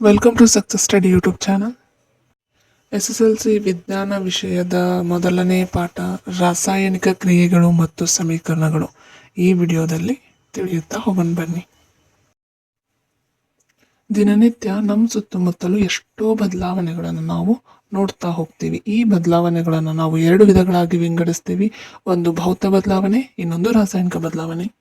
Welcome to success study YouTube channel S S L C ವಿಜ್ಞಾನ ವಿಷಯದ ಮೊದಲನೇ ಪಾಠ ರಾಸಾಯನಿಕ ಕ್ರಿಯೆಗಳು ಮತ್ತು ಸಮೀಕರಣಗಳು. ಈ ವಿಡಿಯೋದಲ್ಲಿ ತಿಳಿಯುತ್ತಾ ಹೋಗೋಣ ಬನ್ನಿ. ದಿನನಿತ್ಯ ನಮ್ಮ ಸುತ್ತಮುತ್ತಲು ಎಷ್ಟೋ ಬದಲಾವಣೆಗಳನ್ನು ನಾವು ನೋಡ್ತಾ ಹೋಗ್ತೀವಿ. ಈ ಬದಲಾವಣೆಗಳನ್ನು ನಾವು ಎರಡು ವಿಧಗಳಾಗಿ ವಿಂಗಡಿಸ್ತೀವಿ. ಒಂದು ಭೌತ ಬದಲಾವಣೆ, ಇನ್ನೊಂದು ರಾಸಾಯನಿಕ ಬದಲಾವಣೆ.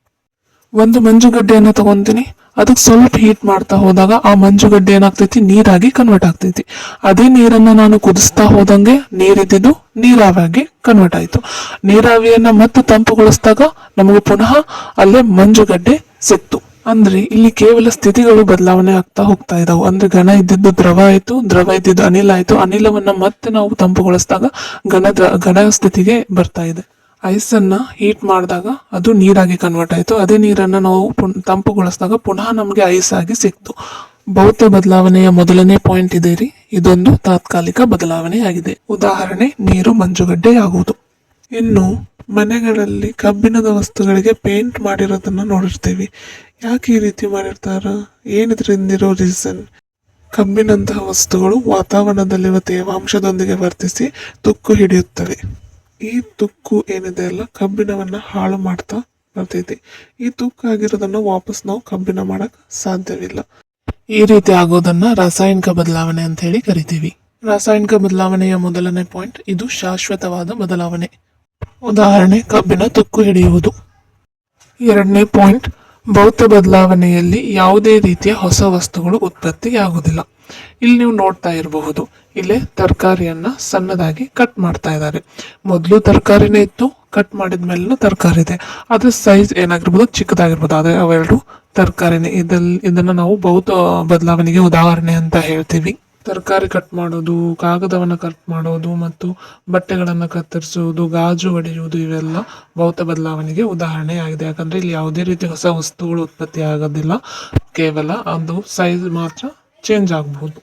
ಒಂದು ಮಂಜುಗಡ್ಡೆಯನ್ನು ತಗೊಂತೀನಿ. ಅದಕ್ಕೆ ಸ್ವಲ್ಪ ಹೀಟ್ ಮಾಡ್ತಾ ಹೋದಾಗ ಆ ಮಂಜುಗಡ್ಡೆ ಏನಾಗ್ತೈತಿ? ನೀರಾಗಿ ಕನ್ವರ್ಟ್ ಆಗ್ತೈತಿ. ಅದೇ ನೀರನ್ನು ನಾನು ಕುದಿಸ್ತಾ ಹೋದಂಗೆ ನೀರಿದ್ದು ನೀರಾವಿಯಾಗಿ ಕನ್ವರ್ಟ್ ಆಯಿತು. ನೀರಾವಿಯನ್ನು ಮತ್ತೆ ತಂಪುಗೊಳಿಸಿದಾಗ ನಮಗೆ ಪುನಃ ಅಲ್ಲೇ ಮಂಜುಗಡ್ಡೆ ಸಿಕ್ತು. ಅಂದ್ರೆ ಇಲ್ಲಿ ಕೇವಲ ಸ್ಥಿತಿಗಳು ಬದಲಾವಣೆ ಆಗ್ತಾ ಹೋಗ್ತಾ ಇದಾವೆ. ಅಂದ್ರೆ ಘನ ಇದ್ದಿದ್ದು ದ್ರವ ಆಯಿತು, ದ್ರವ ಇದ್ದಿದ್ದು ಅನಿಲ ಆಯಿತು. ಅನಿಲವನ್ನ ಮತ್ತೆ ನಾವು ತಂಪುಗೊಳಿಸಿದಾಗ ಘನ ಘನ ಸ್ಥಿತಿಗೆ ಬರ್ತಾ ಇದೆ. ಐಸ್ ಅನ್ನ ಹೀಟ್ ಮಾಡಿದಾಗ ಅದು ನೀರಾಗಿ ಕನ್ವರ್ಟ್ ಆಯಿತು. ಅದೇ ನೀರನ್ನು ನಾವು ಪುನ್- ತಂಪುಗೊಳಿಸಿದಾಗ ಪುನಃ ನಮಗೆ ಐಸ್ ಆಗಿ ಸಿಕ್ತು. ಭೌತ ಬದಲಾವಣೆಯ ಮೊದಲನೇ ಪಾಯಿಂಟ್ ಇದೆ ರೀ. ಇದೊಂದು ತಾತ್ಕಾಲಿಕ ಬದಲಾವಣೆಯಾಗಿದೆ. ಉದಾಹರಣೆ, ನೀರು ಮಂಜುಗಡ್ಡೆ ಆಗುವುದು ಇನ್ನು ಮನೆಗಳಲ್ಲಿ ಕಬ್ಬಿಣದ ವಸ್ತುಗಳಿಗೆ ಪೇಂಟ್ ಮಾಡಿರೋದನ್ನ ನೋಡಿರ್ತೀವಿ. ಯಾಕೆ ಈ ರೀತಿ ಮಾಡಿರ್ತಾರ? ಏನಿದ್ರಿಂದಿರೋ ರೀಸನ್ ಕಬ್ಬಿನಂತಹ ವಸ್ತುಗಳು ವಾತಾವರಣದಲ್ಲಿರುವ ತೇವಾಂಶದೊಂದಿಗೆ ವರ್ತಿಸಿ ತುಕ್ಕು ಹಿಡಿಯುತ್ತವೆ. ಈ ತುಕ್ಕು ಏನಿದೆ ಅಲ್ಲ, ಕಬ್ಬಿಣವನ್ನ ಹಾಳು ಮಾಡ್ತಾ ಬರ್ತೈತಿ. ಈ ತುಕ್ಕು ಆಗಿರೋದನ್ನ ವಾಪಸ್ ನಾವು ಕಬ್ಬಿಣ ಮಾಡಕ್ ಸಾಧ್ಯವಿಲ್ಲ. ಈ ರೀತಿ ಆಗೋದನ್ನ ರಾಸಾಯನಿಕ ಬದಲಾವಣೆ ಅಂತ ಹೇಳಿ ಕರಿತೀವಿ. ರಾಸಾಯನಿಕ ಬದಲಾವಣೆಯ ಮೊದಲನೇ ಪಾಯಿಂಟ್, ಇದು ಶಾಶ್ವತವಾದ ಬದಲಾವಣೆ. ಉದಾಹರಣೆ ಕಬ್ಬಿನ ತುಕ್ಕು ಹಿಡಿಯುವುದು. ಎರಡನೇ ಪಾಯಿಂಟ್ ಭೌತ ಬದಲಾವಣೆಯಲ್ಲಿ ಯಾವುದೇ ರೀತಿಯ ಹೊಸ ವಸ್ತುಗಳು ಉತ್ಪತ್ತಿಯಾಗುವುದಿಲ್ಲ. ಇಲ್ಲಿ ನೀವು ನೋಡ್ತಾ ಇರಬಹುದು. ಇಲ್ಲೇ ತರಕಾರಿಯನ್ನ ಸಣ್ಣದಾಗಿ ಕಟ್ ಮಾಡ್ತಾ ಇದ್ದಾರೆ. ಮೊದಲು ತರಕಾರಿನೇ ಇತ್ತು ಕಟ್ ಮಾಡಿದ ಮೇಲೂ ತರಕಾರಿ ಇದೆ. ಅದ್ರ ಸೈಜ್ ಏನಾಗಿರ್ಬೋದು, ಚಿಕ್ಕದಾಗಿರ್ಬೋದು. ಆದರೆ ಅವೆರಡು ತರಕಾರಿನೇ. ಇದಲ್ ಇದನ್ನು ನಾವು ಭೌತ ಬದಲಾವಣೆಗೆ ಉದಾಹರಣೆ ಅಂತ ಹೇಳ್ತೀವಿ. ತರಕಾರಿ ಕಟ್ ಮಾಡೋದು, ಕಾಗದವನ್ನು ಕಟ್ ಮಾಡೋದು ಮತ್ತು ಬಟ್ಟೆಗಳನ್ನು ಕತ್ತರಿಸುವುದು, ಗಾಜು ಹೊಡೆಯುವುದು ಇವೆಲ್ಲ ಭೌತ ಬದಲಾವಣೆಗೆ ಉದಾಹರಣೆಯಾಗಿದೆ ಯಾಕಂದ್ರೆ ಇಲ್ಲಿ ಯಾವುದೇ ರೀತಿ ಹೊಸ ವಸ್ತುಗಳು ಉತ್ಪತ್ತಿ ಆಗೋದಿಲ್ಲ. ಕೇವಲ ಅದು ಸೈಜ್ ಮಾತ್ರ ಚೇಂಜ್ ಆಗಬಹುದು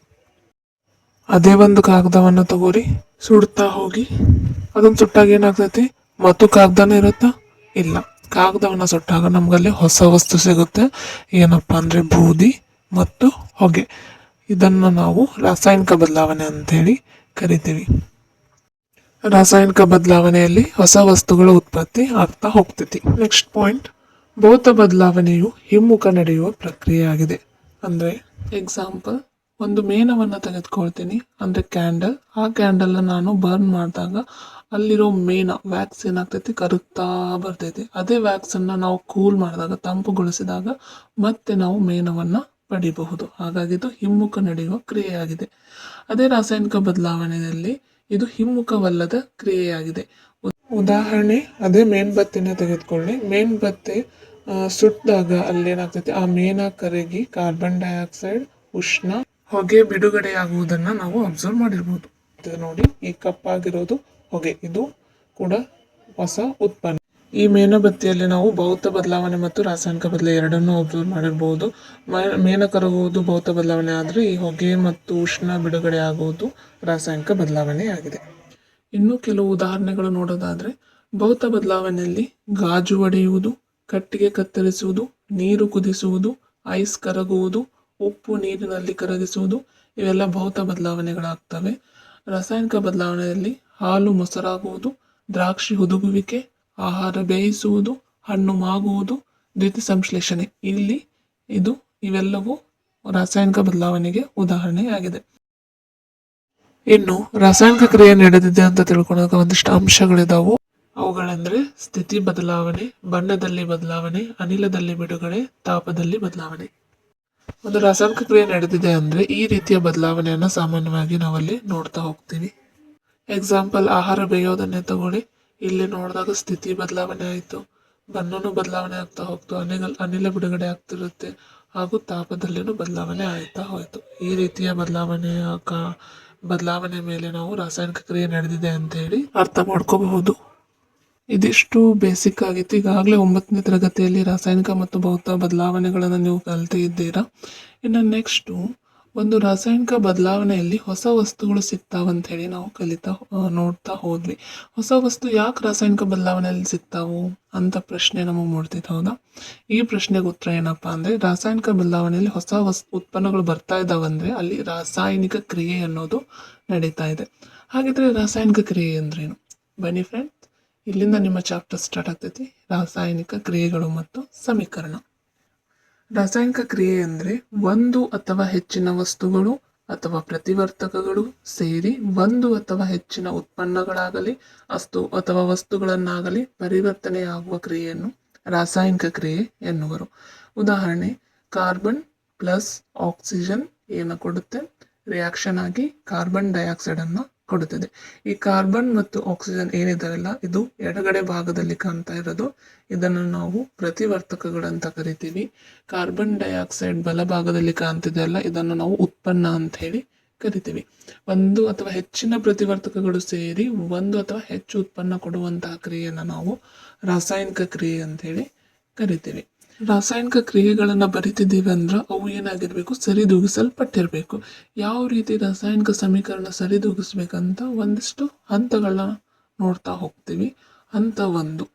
ಅದೇ ಒಂದು ಕಾಗದವನ್ನು ತಗೋರಿ, ಸುಡ್ತಾ ಹೋಗಿ. ಅದನ್ನ ಸುಟ್ಟಾಗ ಏನಾಗ್ತೈತಿ? ಮತ್ತು ಕಾಗದನೇ ಇರುತ್ತಾ? ಇಲ್ಲ. ಕಾಗದವನ್ನ ಸುಟ್ಟಾಗ ನಮ್ಗಲ್ಲಿ ಹೊಸ ವಸ್ತು ಸಿಗುತ್ತೆ. ಏನಪ್ಪಾ ಅಂದ್ರೆ ಬೂದಿ ಮತ್ತು ಹೊಗೆ. ಇದನ್ನು ನಾವು ರಾಸಾಯನಿಕ ಬದಲಾವಣೆ ಅಂತೇಳಿ ಕರಿತೀವಿ. ರಾಸಾಯನಿಕ ಬದಲಾವಣೆಯಲ್ಲಿ ಹೊಸ ವಸ್ತುಗಳ ಉತ್ಪತ್ತಿ ಆಗ್ತಾ ಹೋಗ್ತೈತಿ. ನೆಕ್ಸ್ಟ್ ಪಾಯಿಂಟ್ ಭೌತ ಬದಲಾವಣೆಯು ಹಿಮ್ಮುಖ ನಡೆಯುವ ಪ್ರಕ್ರಿಯೆಯಾಗಿದೆ. ಅಂದರೆ ಎಕ್ಸಾಂಪಲ್ ಒಂದು ಮೇಣವನ್ನು ತೆಗೆದುಕೊಳ್ತೀನಿ. ಅಂದರೆ ಕ್ಯಾಂಡಲ್ ಆ ಕ್ಯಾಂಡಲ್ನ ನಾನು ಬರ್ನ್ ಮಾಡಿದಾಗ ಅಲ್ಲಿರೋ ಮೇಣ ವ್ಯಾಕ್ಸ್ ಏನಾಗ್ತೈತಿ? ಕರಗ್ತಾ ಬರ್ತೈತಿ. ಅದೇ ವ್ಯಾಕ್ಸನ್ನು ನಾವು ಕೂಲ್ ಮಾಡಿದಾಗ, ತಂಪುಗೊಳಿಸಿದಾಗ ಮತ್ತೆ ನಾವು ಮೇಣವನ್ನ ಪಡಿಬಹುದು ಹಾಗಾಗಿ ಇದು ಹಿಮ್ಮುಖ ನಡೆಯುವ ಕ್ರಿಯೆಯಾಗಿದೆ. ಅದೇ ರಾಸಾಯನಿಕ ಬದಲಾವಣೆಯಲ್ಲಿ ಇದು ಹಿಮ್ಮುಖವಲ್ಲದ ಕ್ರಿಯೆಯಾಗಿದೆ. ಉದಾಹರಣೆ, ಅದೇ ಮೇನ್ಬತ್ತಿನ ತೆಗೆದುಕೊಳ್ಳಿ. ಮೇಣ್ಬತ್ತಿ ಸುಟ್ಟಿದಾಗ ಅಲ್ಲೇನಾಗ್ತೈತಿ? ಆ ಮೇನ ಕರಗಿ ಕಾರ್ಬನ್ ಡೈಆಕ್ಸೈಡ್ ಉಷ್ಣ, ಹೊಗೆ ಬಿಡುಗಡೆಯಾಗುವುದನ್ನ ನಾವು ಅಬ್ಸರ್ವ್ ಮಾಡಿರ್ಬೋದು. ನೋಡಿ, ಈ ಕಪ್ಪಾಗಿರೋದು ಹೊಗೆ. ಇದು ಕೂಡ ಹೊಸ ಉತ್ಪನ್ನ. ಈ ಮೇಣಬತ್ತಿಯಲ್ಲಿ ನಾವು ಭೌತ ಬದಲಾವಣೆ ಮತ್ತು ರಾಸಾಯನಿಕ ಬದಲಾವಣೆ ಎರಡನ್ನೂ ಅಬ್ಸರ್ವ್ ಮಾಡಿರ್ಬೋದು. ಮೇಣ ಕರಗುವುದು ಭೌತ ಬದಲಾವಣೆ ಆದರೆ ಈ ಹೊಗೆ ಮತ್ತು ಉಷ್ಣ ಬಿಡುಗಡೆ ಆಗುವುದು ರಾಸಾಯನಿಕ ಬದಲಾವಣೆ ಆಗಿದೆ. ಇನ್ನು ಕೆಲವು ಉದಾಹರಣೆಗಳು ನೋಡೋದಾದರೆ, ಭೌತ ಬದಲಾವಣೆಯಲ್ಲಿ ಗಾಜು ಒಡೆಯುವುದು, ಕಟ್ಟಿಗೆ ಕತ್ತರಿಸುವುದು, ನೀರು ಕುದಿಸುವುದು, ಐಸ್ ಕರಗುವುದು, ಉಪ್ಪು ನೀರಿನಲ್ಲಿ ಕರಗಿಸುವುದು, ಇವೆಲ್ಲ ಭೌತ ಬದಲಾವಣೆಗಳಾಗ್ತವೆ. ರಾಸಾಯನಿಕ ಬದಲಾವಣೆಯಲ್ಲಿ ಹಾಲು ಮೊಸರಾಗುವುದು, ದ್ರಾಕ್ಷಿ ಹುದುಗುವಿಕೆ ಆಹಾರ ಬೇಯಿಸುವುದು, ಹಣ್ಣು ಮಾಗುವುದು ದ್ಯುತಿ ಸಂಶ್ಲೇಷಣೆ. ಇಲ್ಲಿ ಇದು ಇವೆಲ್ಲವೂ ರಾಸಾಯನಿಕ ಬದಲಾವಣೆಗೆ ಉದಾಹರಣೆಯಾಗಿದೆ. ಇನ್ನು ರಾಸಾಯನಿಕ ಕ್ರಿಯೆ ನಡೆದಿದೆ ಅಂತ ತಿಳ್ಕೊಳಕ ಒಂದಿಷ್ಟು ಅಂಶಗಳಿದಾವು. ಅವುಗಳಂದ್ರೆ ಸ್ಥಿತಿ ಬದಲಾವಣೆ, ಬಣ್ಣದಲ್ಲಿ ಬದಲಾವಣೆ, ಅನಿಲದಲ್ಲಿ ಬಿಡುಗಡೆ, ತಾಪದಲ್ಲಿ ಬದಲಾವಣೆ. ಒಂದು ರಾಸಾಯನಿಕ ಕ್ರಿಯೆ ನಡೆದಿದೆ ಅಂದ್ರೆ ಈ ರೀತಿಯ ಬದಲಾವಣೆಯನ್ನ ಸಾಮಾನ್ಯವಾಗಿ ನಾವಲ್ಲಿ ನೋಡ್ತಾ ಹೋಗ್ತೀವಿ. ಎಕ್ಸಾಂಪಲ್ ಆಹಾರ ಬೇಯೋದನ್ನೇ ತಗೊಳ್ಳಿ. ಇಲ್ಲಿ ನೋಡಿದಾಗ ಸ್ಥಿತಿ ಬದಲಾವಣೆ ಆಯಿತು. ಬಣ್ಣನೂ ಬದಲಾವಣೆ ಆಗ್ತಾ ಹೋಗ್ತು. ಅನಿಲ ಅನಿಲ ಬಿಡುಗಡೆ ಆಗ್ತಿರುತ್ತೆ. ಹಾಗೂ ತಾಪದಲ್ಲಿನೂ ಬದಲಾವಣೆ ಆಯ್ತಾ ಹೋಯಿತು. ಈ ರೀತಿಯ ಬದಲಾವಣೆಯ ಕಾ, ಬದಲಾವಣೆ ಮೇಲೆ ನಾವು ರಾಸಾಯನಿಕ ಕ್ರಿಯೆ ನಡೆದಿದೆ ಅಂತ ಹೇಳಿ ಅರ್ಥ ಮಾಡ್ಕೋಬಹುದು. ಇದಿಷ್ಟು ಬೇಸಿಕ್ ಆಗಿತ್ತು. ಈಗಾಗಲೇ ಒಂಬತ್ತನೇ ತರಗತಿಯಲ್ಲಿ ರಾಸಾಯನಿಕ ಮತ್ತು ಭೌತ ಬದಲಾವಣೆಗಳನ್ನು ನೀವು ಕಲ್ತಿದ್ದೀರಾ. ಇನ್ನು ನೆಕ್ಸ್ಟು ಒಂದು ರಾಸಾಯನಿಕ ಬದಲಾವಣೆಯಲ್ಲಿ ಹೊಸ ವಸ್ತುಗಳು ಸಿಗ್ತಾವಂತ ಹೇಳಿ ನಾವು ಕಲಿತಾ ನೋಡ್ತಾ ಹೋದ್ವಿ. ಹೊಸ ವಸ್ತು ಯಾಕೆ ರಾಸಾಯನಿಕ ಬದಲಾವಣೆಯಲ್ಲಿ ಸಿಗ್ತಾವು ಅಂತ ಪ್ರಶ್ನೆ ನಮಗೆ ಮೂಡ್ತಿದ್ದ ಹೌದಾ? ಈ ಪ್ರಶ್ನೆಗೆ ಉತ್ತರ ಏನಪ್ಪ ಅಂದರೆ, ರಾಸಾಯನಿಕ ಬದಲಾವಣೆಯಲ್ಲಿ ಹೊಸ ವಸ್ತು ಉತ್ಪನ್ನಗಳು ಬರ್ತಾ ಇದ್ದಾವಂದರೆ ಅಲ್ಲಿ ರಾಸಾಯನಿಕ ಕ್ರಿಯೆ ಅನ್ನೋದು ನಡೀತಾ ಇದೆ. ಹಾಗಿದ್ರೆ ರಾಸಾಯನಿಕ ಕ್ರಿಯೆ ಅಂದ್ರೇನು? ಬನ್ನಿ ಫ್ರೆಂಡ್ಸ್ ಇಲ್ಲಿಂದ ನಿಮ್ಮ ಚಾಪ್ಟರ್ ಸ್ಟಾರ್ಟ್ ಆಗ್ತೈತಿ. ರಾಸಾಯನಿಕ ಕ್ರಿಯೆಗಳು ಮತ್ತು ಸಮೀಕರಣ. ರಾಸಾಯನಿಕ ಕ್ರಿಯೆ ಅಂದರೆ ಒಂದು ಅಥವಾ ಹೆಚ್ಚಿನ ವಸ್ತುಗಳು ಅಥವಾ ಪ್ರತಿವರ್ತಕಗಳು ಸೇರಿ ಒಂದು ಅಥವಾ ಹೆಚ್ಚಿನ ಉತ್ಪನ್ನಗಳಾಗಲಿ, ಅಸ್ತು ಅಥವಾ ವಸ್ತುಗಳನ್ನಾಗಲಿ ಪರಿವರ್ತನೆಯಾಗುವ ಕ್ರಿಯೆಯನ್ನು ರಾಸಾಯನಿಕ ಕ್ರಿಯೆ ಎನ್ನುವರು. ಉದಾಹರಣೆ, ಕಾರ್ಬನ್ ಪ್ಲಸ್ ಆಕ್ಸಿಜನ್ ಏನು ಕೊಡುತ್ತೆ? ರಿಯಾಕ್ಷನ್ ಆಗಿ ಕಾರ್ಬನ್ ಡೈಆಕ್ಸೈಡ್ ಅನ್ನು ಕೊಡುತ್ತದೆ. ಈ ಕಾರ್ಬನ್ ಮತ್ತು ಆಕ್ಸಿಜನ್ ಏನಿದಾವೆಲ್ಲ ಇದು ಎಡಗಡೆ ಭಾಗದಲ್ಲಿ ಕಾಣ್ತಾ ಇರೋದು. ಇದನ್ನು ನಾವು ಪ್ರತಿವರ್ತಕಗಳಂತ ಕರಿತೀವಿ. ಕಾರ್ಬನ್ ಡೈಆಕ್ಸೈಡ್ ಬಲಭಾಗದಲ್ಲಿ ಕಾಣ್ತಿದೆಯಲ್ಲ ಇದನ್ನು ನಾವು ಉತ್ಪನ್ನ ಅಂತ ಹೇಳಿ ಕರಿತೀವಿ. ಒಂದು ಅಥವಾ ಹೆಚ್ಚಿನ ಪ್ರತಿವರ್ತಕಗಳು ಸೇರಿ ಒಂದು ಅಥವಾ ಹೆಚ್ಚು ಉತ್ಪನ್ನ ಕೊಡುವಂತಹ ಕ್ರಿಯೆಯನ್ನು ನಾವು ರಾಸಾಯನಿಕ ಕ್ರಿಯೆ ಅಂತ ಹೇಳಿ ಕರಿತೀವಿ. ರಾಸಾಯನಿಕ ಕ್ರಿಯೆಗಳನ್ನು ಬರಿತಿದ್ದೀವಿ ಅಂದ್ರೆ ಅವು ಏನಾಗಿರಬೇಕು? ಸರಿದೂಗಿಸಲ್ಪಟ್ಟಿರಬೇಕು. ಯಾವ ರೀತಿ ರಾಸಾಯನಿಕ ಸಮೀಕರಣ ಸರಿದೂಗಿಸ್ಬೇಕಂತ ಒಂದಿಷ್ಟು ಹಂತಗಳನ್ನ ನೋಡ್ತಾ ಹೋಗ್ತೀವಿ. ಹಂತ ಒಂದು.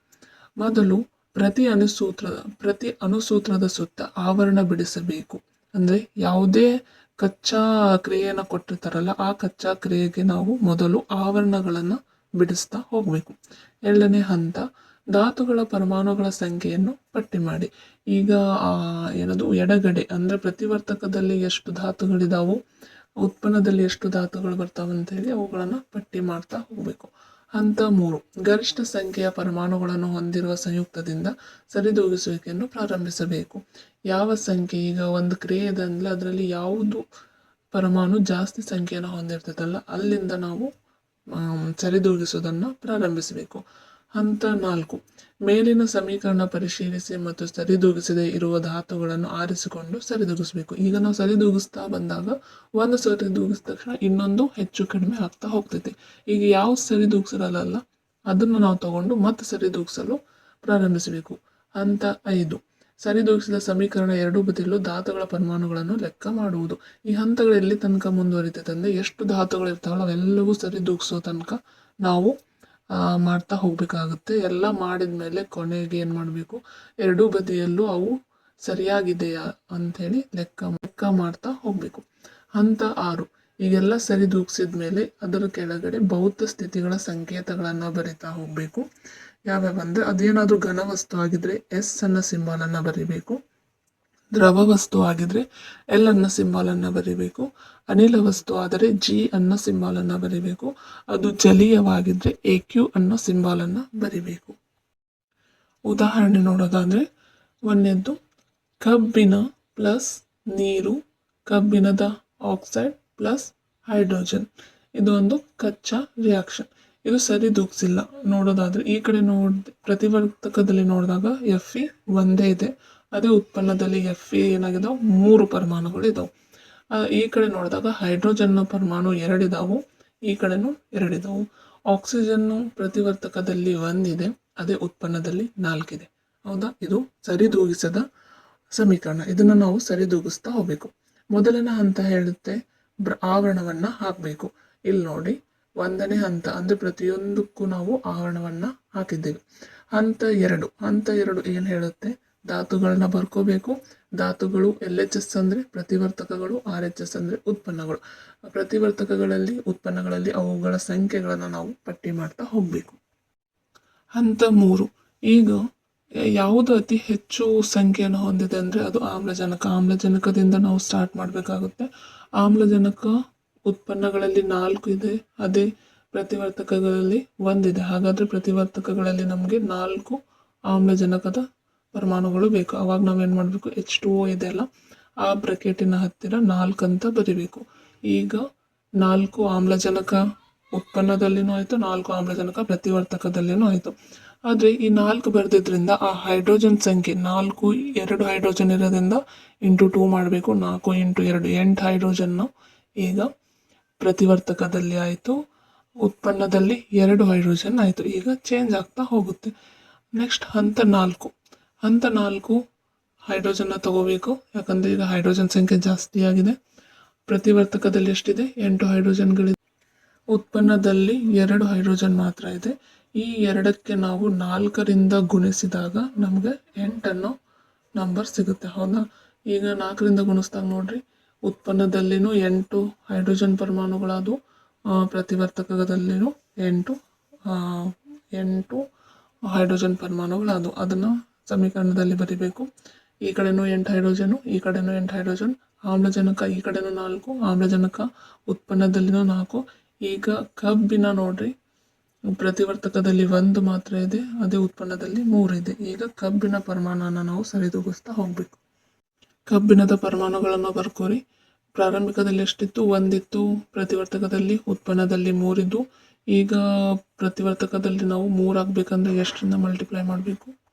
ಮೊದಲು ಪ್ರತಿ ಅನುಸೂತ್ರದ ಪ್ರತಿ ಅನುಸೂತ್ರದ ಸುತ್ತ ಆವರಣ ಬಿಡಿಸಬೇಕು. ಅಂದ್ರೆ ಯಾವುದೇ ಕಚ್ಚಾ ಕ್ರಿಯೆಯನ್ನು ಕೊಟ್ಟಿರ್ತಾರಲ್ಲ, ಆ ಕಚ್ಚಾ ಕ್ರಿಯೆಗೆ ನಾವು ಮೊದಲು ಆವರಣಗಳನ್ನು ಬಿಡಿಸ್ತಾ ಹೋಗ್ಬೇಕು. ಎರಡನೇ ಹಂತ ಧಾತುಗಳ ಪರಮಾಣುಗಳ ಸಂಖ್ಯೆಯನ್ನು ಪಟ್ಟಿ ಮಾಡಿ. ಈಗ ಏನದು, ಎಡಗಡೆ, ಅಂದ್ರೆ ಪ್ರತಿವರ್ತಕದಲ್ಲಿ ಎಷ್ಟು ಧಾತುಗಳಿದಾವು, ಉತ್ಪನ್ನದಲ್ಲಿ ಎಷ್ಟು ಧಾತುಗಳು ಬರ್ತಾವೆ ಅಂತೇಳಿ ಅವುಗಳನ್ನು ಪಟ್ಟಿ ಮಾಡ್ತಾ ಹೋಗ್ಬೇಕು. ಹಂತ ಮೂರು, ಗರಿಷ್ಠ ಸಂಖ್ಯೆಯ ಪರಮಾಣುಗಳನ್ನು ಹೊಂದಿರುವ ಸಂಯುಕ್ತದಿಂದ ಸರಿದೂಗಿಸುವಿಕೆಯನ್ನು ಪ್ರಾರಂಭಿಸಬೇಕು. ಯಾವ ಸಂಖ್ಯೆ? ಈಗ ಒಂದು ಕ್ರಿಯೆ ಇದೆ ಅಂದ್ರೆ ಅದರಲ್ಲಿ ಯಾವುದು ಪರಮಾಣು ಜಾಸ್ತಿ ಸಂಖ್ಯೆಯನ್ನು ಹೊಂದಿರ್ತದಲ್ಲ, ಅಲ್ಲಿಂದ ನಾವು ಸರಿದೂಗಿಸುವುದನ್ನು ಪ್ರಾರಂಭಿಸಬೇಕು. ಹಂತ ನಾಲ್ಕು. ಮೇಲಿನ ಸಮೀಕರಣ ಪರಿಶೀಲಿಸಿ ಮತ್ತು ಸರಿದೂಗಿಸದೆ ಇರುವ ಧಾತುಗಳನ್ನು ಆರಿಸಿಕೊಂಡು ಸರಿದೂಗಿಸಬೇಕು. ಈಗ ನಾವು ಸರಿದೂಗಿಸ್ತಾ ಬಂದಾಗ ಒಂದು ಸರಿದೂಗಿಸಿದ ತಕ್ಷಣ ಇನ್ನೊಂದು ಹೆಚ್ಚು ಕಡಿಮೆ ಆಗ್ತಾ ಹೋಗ್ತೈತಿ. ಈಗ ಯಾವ ಸರಿದೂಗಿಸಿರಲ್ಲ ಅದನ್ನು ನಾವು ತಗೊಂಡು ಮತ್ತೆ ಸರಿದೂಗಿಸಲು ಪ್ರಾರಂಭಿಸಬೇಕು. ಹಂತ ಐದು. ಸರಿದೂಗಿಸಿದ ಸಮೀಕರಣ ಎರಡೂ ಬದಿಯಲ್ಲೂ ಧಾತುಗಳ ಪರಮಾಣುಗಳನ್ನು ಲೆಕ್ಕ ಮಾಡುವುದು. ಈ ಹಂತಗಳು ಎಲ್ಲಿ ತನಕ ಮುಂದುವರಿತೈತೆ ಅಂದರೆ ಎಷ್ಟು ಧಾತುಗಳು ಇರ್ತಾವಲ್ಲ, ಅವೆಲ್ಲವೂ ಸರಿದೂಗಿಸೋ ತನಕ ನಾವು ಮಾಡ್ತಾ ಹೋಗಬೇಕಾಗುತ್ತೆ. ಎಲ್ಲ ಮಾಡಿದ ಮೇಲೆ ಕೊನೆಗೆ ಏನು ಮಾಡಬೇಕು? ಎರಡೂ ಬದಿಯಲ್ಲೂ ಅವು ಸರಿಯಾಗಿದೆಯಾ ಅಂಥೇಳಿ ಲೆಕ್ಕ ಲೆಕ್ಕ ಮಾಡ್ತಾ ಹೋಗಬೇಕು. ಹಂತ ಆರು, ಈಗೆಲ್ಲ ಸರಿದೂಗಿಸಿದ ಮೇಲೆ ಅದರ ಕೆಳಗಡೆ ಭೌತ ಸ್ಥಿತಿಗಳ ಸಂಕೇತಗಳನ್ನು ಬರಿತಾ ಹೋಗಬೇಕು. ಯಾವ್ಯಾವ ಅದೇನಾದರೂ ಘನವಸ್ತು ಆಗಿದ್ರೆ ಎಸ್ ಅನ್ನ ಸಿಂಬಲನ್ನು ಬರಿಬೇಕು. ದ್ರವ ವಸ್ತು ಆಗಿದ್ರೆ ಎಲ್ ಅನ್ನ ಸಿಂಬಾಲನ್ನು ಬರಿಬೇಕು. ಅನಿಲ ವಸ್ತು ಆದರೆ ಜಿ ಅನ್ನೋ ಸಿಂಬಾಲನ್ನು ಬರಿಬೇಕು. ಅದು ಜಲೀಯವಾಗಿದ್ರೆ ಎ ಕ್ಯೂ ಅನ್ನೋ ಸಿಂಬಾಲನ್ನು ಬರಿಬೇಕು. ಉದಾಹರಣೆ ನೋಡೋದಾದ್ರೆ ಒಂದನೇದ್ದು ಕಬ್ಬಿನ ಪ್ಲಸ್ ನೀರು ಕಬ್ಬಿಣದ ಆಕ್ಸೈಡ್ ಪ್ಲಸ್ ಹೈಡ್ರೋಜನ್ ಇದು ಒಂದು ಕಚ್ಚಾ ರಿಯಾಕ್ಷನ್ ಇದು ಸರಿ ದೂಗ್ಸಿಲ್ಲ. ನೋಡೋದಾದ್ರೆ ಈ ಕಡೆ ನೋಡ್, ಪ್ರತಿವರ್ತಕದಲ್ಲಿ ನೋಡಿದಾಗ ಎಫ್ ಇ ಒಂದೇ ಇದೆ. ಅದೇ ಉತ್ಪನ್ನದಲ್ಲಿ ಎಫ್ ಎ ಏನಾಗಿದಾವೆ? ಮೂರು ಪರಮಾಣುಗಳು ಇದಾವೆ. ಈ ಕಡೆ ನೋಡಿದಾಗ ಹೈಡ್ರೋಜನ್ ಪರಮಾಣು ಎರಡಿದಾವು ಈ ಕಡೆನೂ ಎರಡಿದಾವು ಆಕ್ಸಿಜನ್ ಪ್ರತಿವರ್ತಕದಲ್ಲಿ ಒಂದಿದೆ ಅದೇ ಉತ್ಪನ್ನದಲ್ಲಿ ನಾಲ್ಕಿದೆ ಹೌದಾ? ಇದು ಸರಿದೂಗಿಸದ ಸಮೀಕರಣ. ಇದನ್ನು ನಾವು ಸರಿದೂಗಿಸ್ತಾ ಹೋಗಬೇಕು. ಮೊದಲನೇ ಹಂತ ಹೇಳುತ್ತೆ, ಬ್ರ- ಆವರಣವನ್ನ ಹಾಕಬೇಕು. ಇಲ್ಲಿ ನೋಡಿ, ಒಂದನೇ ಹಂತ, ಅಂದ್ರೆ ಪ್ರತಿಯೊಂದಕ್ಕೂ ನಾವು ಆವರಣವನ್ನು ಹಾಕಿದ್ದೇವೆ. ಹಂತ ಎರಡು. ಹಂತ ಎರಡು ಏನು ಹೇಳುತ್ತೆ? ಧಾತುಗಳನ್ನ ಬರ್ಕೋಬೇಕು. ಧಾತುಗಳು ಎಲ್ ಎಚ್ ಎಸ್ ಅಂದ್ರೆ ಪ್ರತಿವರ್ತಕಗಳು ಆರ್ ಎಚ್ ಎಸ್ ಅಂದ್ರೆ ಉತ್ಪನ್ನಗಳು. ಪ್ರತಿವರ್ತಕಗಳಲ್ಲಿ, ಉತ್ಪನ್ನಗಳಲ್ಲಿ ಅವುಗಳ ಸಂಖ್ಯೆಗಳನ್ನು ನಾವು ಪಟ್ಟಿ ಮಾಡ್ತಾ ಹೋಗ್ಬೇಕು. ಹಂತ ಮೂರು. ಈಗ ಯಾವುದು ಅತಿ ಹೆಚ್ಚು ಸಂಖ್ಯೆಯನ್ನು ಹೊಂದಿದೆ ಅಂದರೆ ಅದು ಆಮ್ಲಜನಕ. ಆಮ್ಲಜನಕದಿಂದ ನಾವು ಸ್ಟಾರ್ಟ್ ಮಾಡಬೇಕಾಗುತ್ತೆ. ಆಮ್ಲಜನಕ ಉತ್ಪನ್ನಗಳಲ್ಲಿ ನಾಲ್ಕು ಇದೆ. ಅದೇ ಪ್ರತಿವರ್ತಕಗಳಲ್ಲಿ ಒಂದಿದೆ. ಹಾಗಾದರೆ ಪ್ರತಿವರ್ತಕಗಳಲ್ಲಿ ನಮಗೆ ನಾಲ್ಕು ಆಮ್ಲಜನಕದ ಪರಮಾಣುಗಳು ಬೇಕು. ಅವಾಗ ನಾವೇನು ಮಾಡಬೇಕು? ಎಚ್ ಟು ಓ ಇದೆಯಲ್ಲ ಆ ಬ್ರಕೆಟಿನ ಹತ್ತಿರ ನಾಲ್ಕು ಅಂತ ಬರಿಬೇಕು. ಈಗ ನಾಲ್ಕು ಆಮ್ಲಜನಕ ಉತ್ಪನ್ನದಲ್ಲಿನೂ ಆಯಿತು, ನಾಲ್ಕು ಆಮ್ಲಜನಕ ಪ್ರತಿವರ್ತಕದಲ್ಲಿನೂ ಆಯಿತು. ಆದರೆ ಈ ನಾಲ್ಕು ಬರೆದಿದ್ರಿಂದ ಆ ಹೈಡ್ರೋಜನ್ ಸಂಖ್ಯೆ ನಾಲ್ಕು, ಎರಡು ಹೈಡ್ರೋಜನ್ ಇರೋದ್ರಿಂದ ಇಂಟು ಟೂ ಮಾಡಬೇಕು. ನಾಲ್ಕು ಇಂಟು ಎರಡು, ಎಂಟು ಹೈಡ್ರೋಜನ್ನು ಈಗ ಪ್ರತಿವರ್ತಕದಲ್ಲಿ ಆಯಿತು. ಉತ್ಪನ್ನದಲ್ಲಿ ಎರಡು ಹೈಡ್ರೋಜನ್ ಆಯಿತು. ಈಗ ಚೇಂಜ್ ಆಗ್ತಾ ಹೋಗುತ್ತೆ. ನೆಕ್ಸ್ಟ್ ಹಂತ ನಾಲ್ಕು. ಹಂತ ನಾಲ್ಕು ಹೈಡ್ರೋಜನ್ನ ತಗೋಬೇಕು. ಯಾಕಂದರೆ ಈಗ ಹೈಡ್ರೋಜನ್ ಸಂಖ್ಯೆ ಜಾಸ್ತಿ ಆಗಿದೆ. ಪ್ರತಿವರ್ತಕದಲ್ಲಿ ಎಷ್ಟಿದೆ? ಎಂಟು ಹೈಡ್ರೋಜನ್ಗಳಿದೆ. ಉತ್ಪನ್ನದಲ್ಲಿ ಎರಡು ಹೈಡ್ರೋಜನ್ ಮಾತ್ರ ಇದೆ. ಈ ಎರಡಕ್ಕೆ ನಾವು ನಾಲ್ಕರಿಂದ ಗುಣಿಸಿದಾಗ ನಮಗೆ ಎಂಟನ್ನು ನಂಬರ್ ಸಿಗುತ್ತೆ. ಹೌದಾ? ಈಗ ನಾಲ್ಕರಿಂದ ಗುಣಿಸ್ದಾಗ ನೋಡ್ರಿ, ಉತ್ಪನ್ನದಲ್ಲಿನೂ ಎಂಟು ಹೈಡ್ರೋಜನ್ ಪರಮಾಣುಗಳಾದವು ಪ್ರತಿವರ್ತಕದಲ್ಲಿನೂ ಎಂಟು ಎಂಟು ಹೈಡ್ರೋಜನ್ ಪರಮಾಣುಗಳಾದವು. ಅದನ್ನು ಸಮೀಕರಣದಲ್ಲಿ ಬರೀಬೇಕು. ಈ ಕಡೆನೂ ಎಂಟು ಹೈಡ್ರೋಜನು, ಈ ಕಡೆನೂ ಎಂಟು ಹೈಡ್ರೋಜನ್, ಆಮ್ಲಜನಕ, ಈ ಕಡೆನೂ ನಾಲ್ಕು, ಆಮ್ಲಜನಕ ಉತ್ಪನ್ನದಲ್ಲಿನೂ ನಾಲ್ಕು. ಈಗ ಕಬ್ಬಿನ ನೋಡ್ರಿ, ಪ್ರತಿವರ್ತಕದಲ್ಲಿ ಒಂದು ಮಾತ್ರ ಇದೆ, ಅದೇ ಉತ್ಪನ್ನದಲ್ಲಿ ಮೂರು ಇದೆ. ಈಗ ಕಬ್ಬಿನ ಪರಮಾಣನ ನಾವು ಸರಿದೂಗಿಸ್ತಾ ಹೋಗ್ಬೇಕು. ಕಬ್ಬಿಣದ ಪರಮಾಣುಗಳನ್ನು ಬರ್ಕೋರಿ. ಪ್ರಾರಂಭಿಕದಲ್ಲಿ ಎಷ್ಟಿತ್ತು? ಒಂದಿತ್ತು. ಪ್ರತಿವರ್ತಕದಲ್ಲಿ ಉತ್ಪನ್ನದಲ್ಲಿ ಮೂರಿದ್ದು. ಈಗ ಪ್ರತಿವರ್ತಕದಲ್ಲಿ ನಾವು ಮೂರಾಗಬೇಕಂದ್ರೆ ಎಷ್ಟರಿಂದ ಮಲ್ಟಿಪ್ಲೈ ಮಾಡಬೇಕು?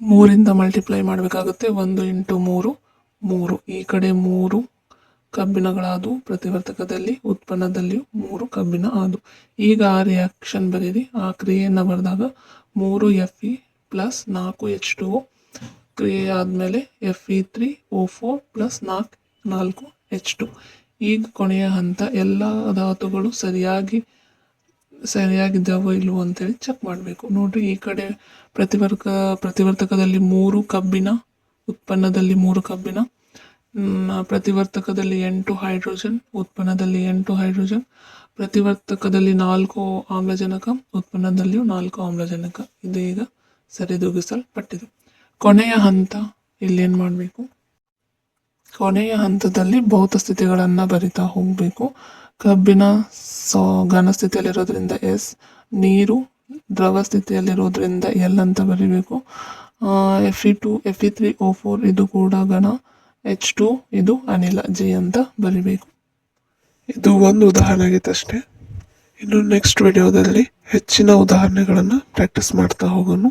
ಮೂರಿಂದ ಮಲ್ಟಿಪ್ಲೈ ಮಾಡಬೇಕಾಗುತ್ತೆ. ಒಂದು ಇಂಟು ಮೂರು ಮೂರು. ಈ ಕಡೆ ಮೂರು ಕಬ್ಬಿಣಗಳಾದವು. ಪ್ರತಿವರ್ತಕದಲ್ಲಿ, ಉತ್ಪನ್ನದಲ್ಲಿಯೂ ಮೂರು ಕಬ್ಬಿಣ ಆದವು. ಈಗ ಆ ರಿಯಾಕ್ಷನ್ ಬರೀರಿ ಆ ಕ್ರಿಯೆಯನ್ನು ಬರೆದಾಗ ಮೂರು ಎಫ್ ಇ ಪ್ಲಸ್ ನಾಲ್ಕು ಎಚ್ ಟು ಒ ಕ್ರಿಯೆ ಆದಮೇಲೆ F E three O four plus ನಾಲ್ಕು ನಾಲ್ಕು ಎಚ್ ಟು ಈಗ ಕೊನೆಯ ಹಂತ. ಎಲ್ಲ ಧಾತುಗಳು ಸರಿಯಾಗಿ ಸರಿಯಾಗಿದ್ದಾವೋ ಇಲ್ವೋ ಅಂತೇಳಿ ಚೆಕ್ ಮಾಡಬೇಕು. ನೋಡಿ ಈ ಕಡೆ ಪ್ರತಿವರ್ಕ ಪ್ರತಿವರ್ತಕದಲ್ಲಿ ಮೂರು ಕಬ್ಬಿನ, ಉತ್ಪನ್ನದಲ್ಲಿ ಮೂರು ಕಬ್ಬಿನ ಪ್ರತಿವರ್ತಕದಲ್ಲಿ ಎಂಟು ಹೈಡ್ರೋಜನ್, ಉತ್ಪನ್ನದಲ್ಲಿ ಎಂಟು ಹೈಡ್ರೋಜನ್, ಪ್ರತಿವರ್ತಕದಲ್ಲಿ ನಾಲ್ಕು ಆಮ್ಲಜನಕ, ಉತ್ಪನ್ನದಲ್ಲಿಯೂ ನಾಲ್ಕು ಆಮ್ಲಜನಕ. ಇದು ಈಗ ಸರಿದೂಗಿಸಲ್ಪಟ್ಟಿದೆ. ಕೊನೆಯ ಹಂತ ಇಲ್ಲೇನು ಮಾಡಬೇಕು? ಕೊನೆಯ ಹಂತದಲ್ಲಿ ಭೌತ ಸ್ಥಿತಿಗಳನ್ನು ಬರಿತಾ ಹೋಗಬೇಕು. ಕಬ್ಬಿಣ ಸೊ, ಘನ ಸ್ಥಿತಿಯಲ್ಲಿರೋದ್ರಿಂದ ಎಸ್, ನೀರು ದ್ರವ ಸ್ಥಿತಿಯಲ್ಲಿರೋದ್ರಿಂದ ಎಲ್ ಅಂತ ಬರೀಬೇಕು. F E two F E three O four ಇದು ಕೂಡ ಘನ. ಎಚ್ ಟು ಇದು ಅನಿಲ ಜಿ ಅಂತ ಬರೀಬೇಕು. ಇದು ಒಂದು ಉದಾಹರಣೆ ಆಗಿತ್ತಷ್ಟೇ ಇನ್ನು ನೆಕ್ಸ್ಟ್ ವಿಡಿಯೋದಲ್ಲಿ ಹೆಚ್ಚಿನ ಉದಾಹರಣೆಗಳನ್ನು ಪ್ರಾಕ್ಟೀಸ್ ಮಾಡ್ತಾ ಹೋಗೋಣ.